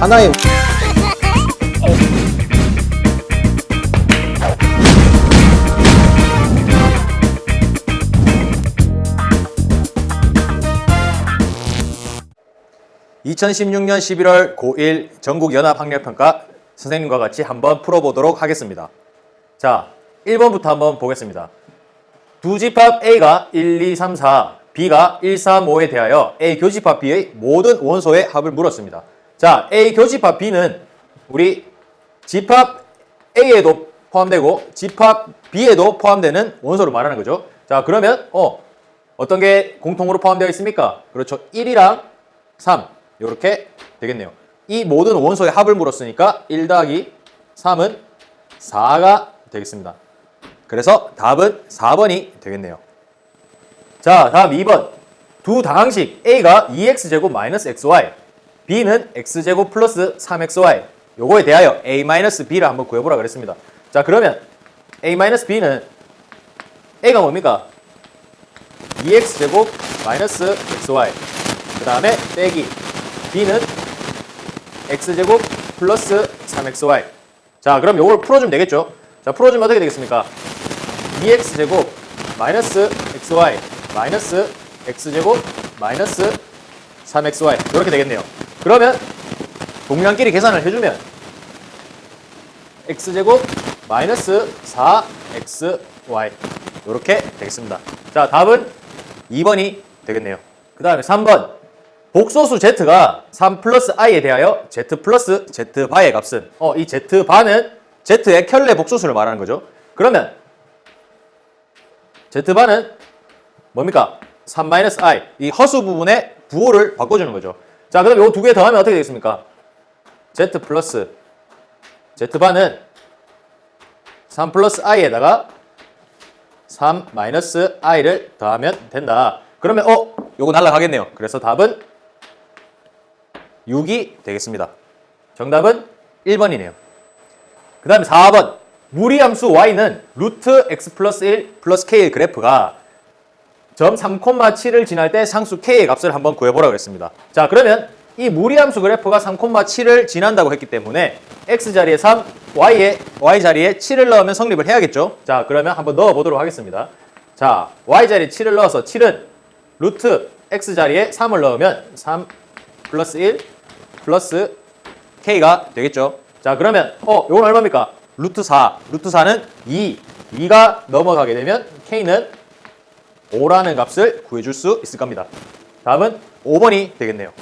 하나의 2016년 11월 고1 전국 연합 학력 평가 선생님과 같이 한번 풀어보도록 하겠습니다. 자, 1번부터 한번 보겠습니다. 두 집합 A가 1, 2, 3, 4, B가 1, 3, 5에 대하여 A 교집합 B의 모든 원소의 합을 물었습니다. 자, A 교집합 B는 우리 집합 A에도 포함되고 집합 B에도 포함되는 원소를 말하는 거죠. 자, 그러면 어 어떤 게 공통으로 포함되어 있습니까? 그렇죠. 1이랑 3 이렇게 되겠네요. 이 모든 원소의 합을 물었으니까 1 더하기 3은 4가 되겠습니다. 그래서 답은 4번이 되겠네요. 자, 다음 2번. 두 다항식 A가 2x제곱 마이너스 xy, B는 x제곱 플러스 3xy. 요거에 대하여 A 마이너스 B를 한번 구해보라 그랬습니다. 자, 그러면 A 마이너스 B는 A가 뭡니까? 2x제곱 마이너스 xy. 그 다음에 빼기 B는 x제곱 플러스 3xy. 자, 그럼 요걸 풀어주면 되겠죠? 자, 풀어주면 어떻게 되겠습니까? 2x제곱 마이너스 xy 마이너스 x제곱 마이너스 3xy 이렇게 되겠네요. 그러면 동량끼리 계산을 해주면 x제곱 마이너스 4xy 이렇게 되겠습니다. 자, 답은 2번이 되겠네요. 그 다음에 3번 복소수 z가 3 플러스 i에 대하여 z 플러스 z바의 값은 어, 이 z바는 z의 켤레 복소수를 말하는 거죠. 그러면 z바는 뭡니까? 3-i 이 허수 부분의 부호를 바꿔주는 거죠. 자 그럼 이두개 더하면 어떻게 되겠습니까? z 플러스 z바는 3 플러스 i에다가 3 마이너스 i를 더하면 된다. 그러면 어? 요거 날라가겠네요. 그래서 답은 6이 되겠습니다. 정답은 1번이네요. 그 다음에 4번 무리함수 y는 루트 x 플러스 1 플러스 k의 그래프가 점 3,7을 지날 때 상수 k의 값을 한번 구해보라고 했습니다. 자 그러면 이 무리함수 그래프가 3,7을 지난다고 했기 때문에 x 자리에 3, y에 y 자리에 7을 넣으면 성립을 해야겠죠. 자 그러면 한번 넣어보도록 하겠습니다. 자 y 자리에 7을 넣어서 7은 루트 x 자리에 3을 넣으면 3 플러스 1 플러스 k가 되겠죠. 자 그러면 어 이건 얼마입니까? 루트 4 루트 4는 2 2가 넘어가게 되면 k는 5라는 값을 구해줄 수 있을 겁니다. 답은 5번이 되겠네요.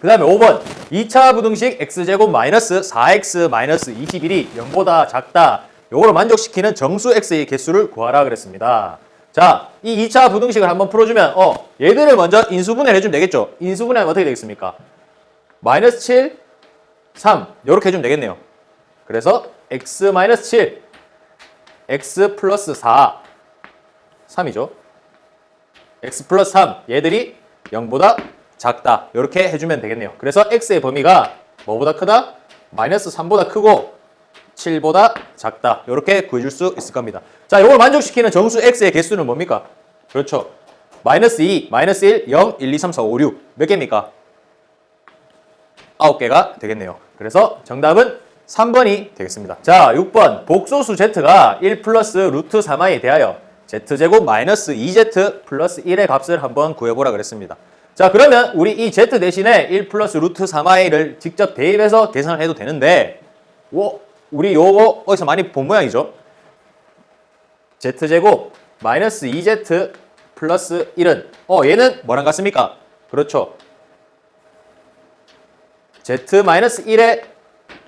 그 다음에 5번 2차 부등식 x제곱 마이너스 4x 마이너스 21이 0보다 작다 요거를 만족시키는 정수 x의 개수를 구하라 그랬습니다. 자, 이 2차 부등식을 한번 풀어주면 어 얘들을 먼저 인수분해를 해주면 되겠죠. 인수분해하면 어떻게 되겠습니까? 마이너스 7, 3 이렇게 해주면 되겠네요. 그래서 x 마이너스 7, x 플러스 4, 3이죠. X 플러스 3 얘들이 0보다 작다 이렇게 해주면 되겠네요. 그래서 x의 범위가 뭐보다 크다? 마이너스 3보다 크고 7보다 작다 이렇게 구해줄 수 있을 겁니다. 자, 이걸 만족시키는 정수 x의 개수는 뭡니까? 그렇죠. 마이너스 2, 마이너스 1, 0, 1, 2, 3, 4, 5, 6 몇 개입니까? 9개가 되겠네요. 그래서 정답은 3번이 되겠습니다. 자, 6번 복소수 z가 1 플러스 루트 3i에 대하여 z제곱 마이너스 2z 플러스 1의 값을 한번 구해보라 그랬습니다. 자, 그러면 우리 이 z 대신에 1 플러스 루트 3i를 직접 대입해서 계산을 해도 되는데 오, 우리 요거 어디서 많이 본 모양이죠? z제곱 마이너스 2z 플러스 1은 어 얘는 뭐랑 같습니까? 그렇죠. z 마이너스 1의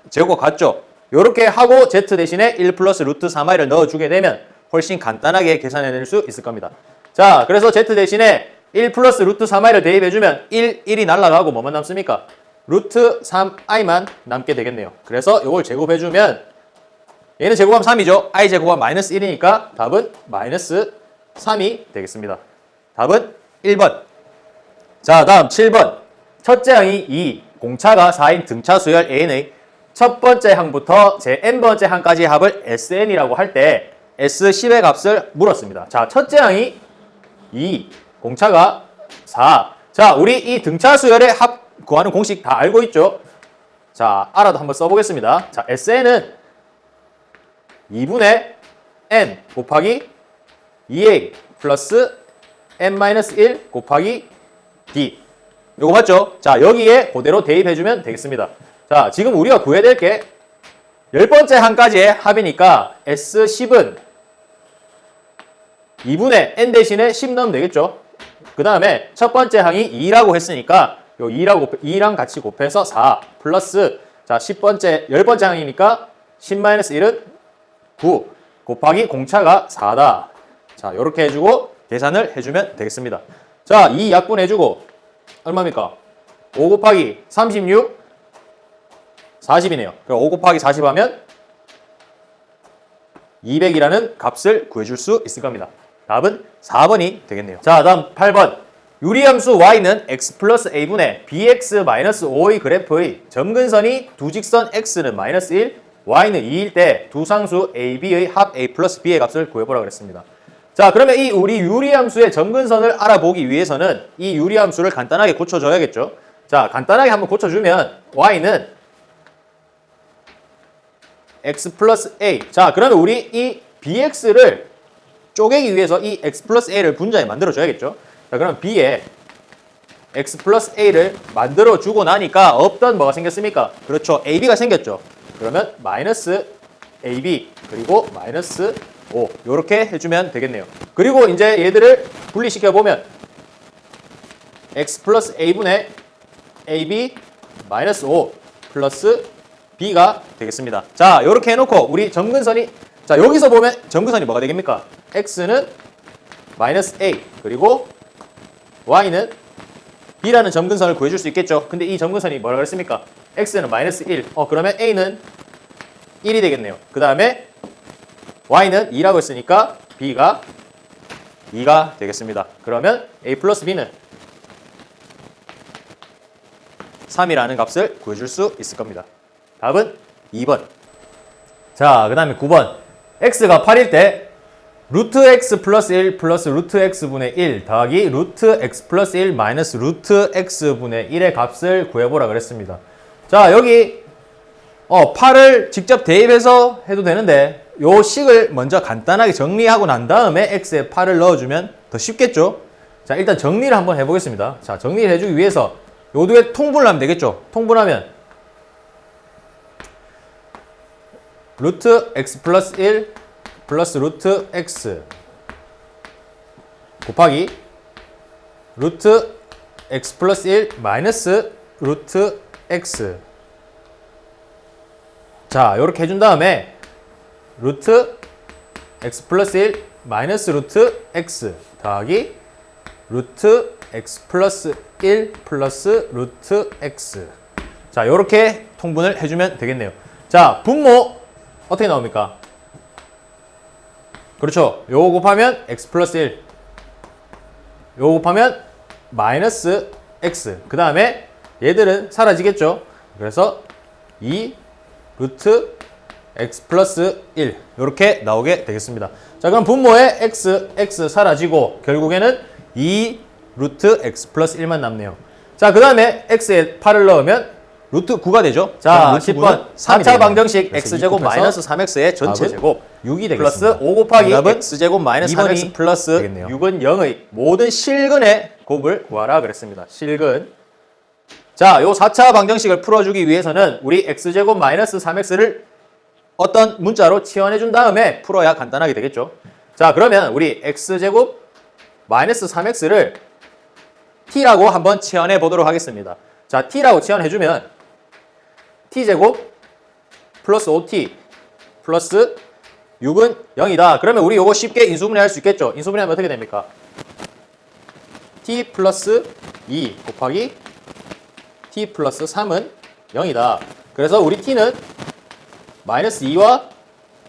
제곱과 같죠. 요렇게 하고 z 대신에 1 플러스 루트 3i를 넣어주게 되면 훨씬 간단하게 계산해낼 수 있을 겁니다. 자, 그래서 z 대신에 1 플러스 루트 3i를 대입해주면 1, 1이 날라가고 뭐만 남습니까? 루트 3i만 남게 되겠네요. 그래서 이걸 제곱해주면 얘는 제곱하면 3이죠. i 제곱하면 마이너스 1이니까 답은 마이너스 3이 되겠습니다. 답은 1번. 자, 다음 7번. 첫째 항이 2, 공차가 4인 등차 수열 N의 첫 번째 항부터 제 n번째 항까지 합을 SN이라고 할 때 S10의 값을 물었습니다. 자, 첫째 항이 2, 공차가 4. 자, 우리 이 등차 수열의 합 구하는 공식 다 알고 있죠? 자, 알아도 한번 써보겠습니다. 자, SN은 2분의 n 곱하기 2a 플러스 n-1 곱하기 d. 요거 맞죠? 자, 여기에 그대로 대입해주면 되겠습니다. 자, 지금 우리가 구해야 될 게 열 번째 항까지의 합이니까 S10은 2분의 n 대신에 10 넣으면 되겠죠? 그 다음에 첫 번째 항이 2라고 했으니까 요 2라고, 2랑 같이 곱해서 4 플러스 자 10번째, 10번째 항이니까 10-1은 9 곱하기 공차가 4다. 자, 요렇게 해주고 계산을 해주면 되겠습니다. 자, 이 약분 해주고 얼마입니까? 5 곱하기 36 40이네요. 그럼 5 곱하기 40 하면 200이라는 값을 구해줄 수 있을 겁니다. 답은 4번이 되겠네요. 자, 다음 8번. 유리함수 y는 x 플러스 a분의 bx 마이너스 5의 그래프의 점근선이 두 직선 x는 마이너스 1, y는 2일 때 두 상수 a, b의 합 a 플러스 b의 값을 구해보라 그랬습니다. 자, 그러면 이 우리 유리함수의 점근선을 알아보기 위해서는 이 유리함수를 간단하게 고쳐줘야겠죠. 자, 간단하게 한번 고쳐주면 y는 x 플러스 a. 자, 그러면 우리 이 bx를 쪼개기 위해서 이 x 플러스 a를 분자에 만들어 줘야겠죠. 자, 그럼 b에 x 플러스 a를 만들어 주고 나니까 없던 뭐가 생겼습니까? 그렇죠. ab가 생겼죠. 그러면 마이너스 ab 그리고 마이너스 5 이렇게 해주면 되겠네요. 그리고 이제 얘들을 분리시켜 보면 x 플러스 a분의 ab 마이너스 5 플러스 b가 되겠습니다. 자, 이렇게 해놓고 우리 점근선이 자 여기서 보면 점근선이 뭐가 되겠습니까? X는 마이너스 a 그리고 y는 b라는 점근선을 구해줄 수 있겠죠. 근데 이 점근선이 뭐라 그랬습니까? x는 마이너스 1. 어 그러면 a는 1이 되겠네요. 그 다음에 y는 2라고 했으니까 b가 2가 되겠습니다. 그러면 a 플러스 b는 3이라는 값을 구해줄 수 있을 겁니다. 답은 2번. 자, 그 다음에 9번. x가 8일 때 루트 x 플러스 1 플러스 루트 x분의 1 더하기 루트 x 플러스 1 마이너스 루트 x분의 1의 값을 구해보라 그랬습니다. 자, 여기 어, 8을 직접 대입해서 해도 되는데 요 식을 먼저 간단하게 정리하고 난 다음에 x에 8을 넣어주면 더 쉽겠죠? 자, 일단 정리를 한번 해보겠습니다. 자, 정리를 해주기 위해서 요 두 개 통분을 하면 되겠죠? 통분하면 루트 x 플러스 1 플러스 루트 x 곱하기 루트 x 플러스 1 마이너스 루트 x. 자 이렇게 해준 다음에 루트 x 플러스 1 마이너스 루트 x 더하기 루트 x 플러스 1 플러스 루트 x. 자 이렇게 통분을 해주면 되겠네요. 자 분모 어떻게 나옵니까? 그렇죠. 요거 곱하면 x 플러스 1. 요거 곱하면 마이너스 x. 그 다음에 얘들은 사라지겠죠. 그래서 2 루트 x 플러스 1. 이렇게 나오게 되겠습니다. 자, 그럼 분모에 x, x 사라지고 결국에는 2 루트 x 플러스 1만 남네요. 자, 그 다음에 x에 8을 넣으면 루트 9가 되죠. 자, 루트 10번. 구는 3이 4차 되네요. 방정식 x제곱 2 곱해서 마이너스 3x의 전체 답은 제곱 6이 플러스 되겠습니다. 5 곱하기 x제곱 마이너스 2번이 3x 플러스 되겠네요. 6은 0의 모든 실근의 곱을 구하라 그랬습니다. 실근. 자, 요 4차 방정식을 풀어주기 위해서는 우리 x제곱 마이너스 3x를 어떤 문자로 치환해 준 다음에 풀어야 간단하게 되겠죠. 자, 그러면 우리 x제곱 마이너스 3x를 t라고 한번 치환해 보도록 하겠습니다. 자, t라고 치환해 주면 t제곱 플러스 5t 플러스 6은 0이다. 그러면 우리 요거 쉽게 인수분해 할 수 있겠죠? 인수분해하면 어떻게 됩니까? t 플러스 2 곱하기 t 플러스 3은 0이다. 그래서 우리 t는 마이너스 2와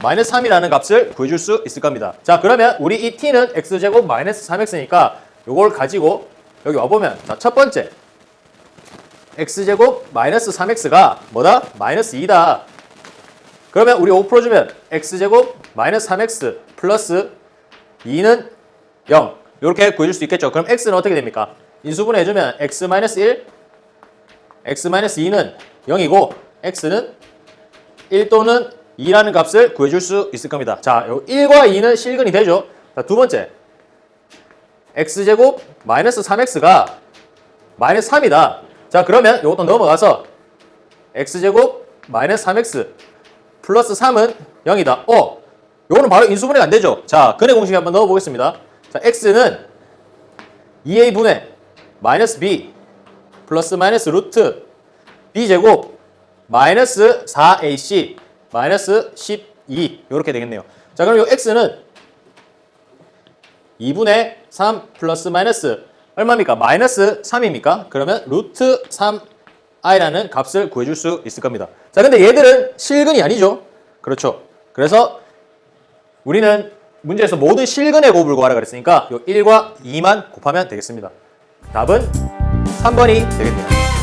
마이너스 3이라는 값을 구해줄 수 있을 겁니다. 자, 그러면 우리 이 t는 x제곱 마이너스 3x니까 요걸 가지고 여기 와보면 자, 첫 번째 x제곱 마이너스 3x가 뭐다? 마이너스 2다. 그러면 우리 5 풀어주면 x제곱 마이너스 3x 플러스 2는 0 이렇게 구해줄 수 있겠죠. 그럼 x는 어떻게 됩니까? 인수분해 해주면 x 마이너스 1 x 마이너스 2는 0이고 x는 1 또는 2라는 값을 구해줄 수 있을 겁니다. 자, 요 1과 2는 실근이 되죠. 자, 두 번째. x제곱 마이너스 3x가 마이너스 3이다. 자, 그러면 이것도 넘어가서 x제곱 마이너스 3x 플러스 3은 0이다. 어, 요거는 바로 인수분해가 안 되죠. 자, 근해 공식 한번 넣어 보겠습니다. 자, x는 2a분의 마이너스 b 플러스 마이너스 루트 b제곱 마이너스 4ac 마이너스 12 이렇게 되겠네요. 자, 그럼 요 x는 2분의 3 플러스 마이너스 얼마입니까? 마이너스 3입니까? 그러면 루트 3i라는 값을 구해줄 수 있을 겁니다. 자, 근데 얘들은 실근이 아니죠? 그렇죠. 그래서 우리는 문제에서 모든 실근의 곱을 구하라 그랬으니까 요 1과 2만 곱하면 되겠습니다. 답은 3번이 되겠네요.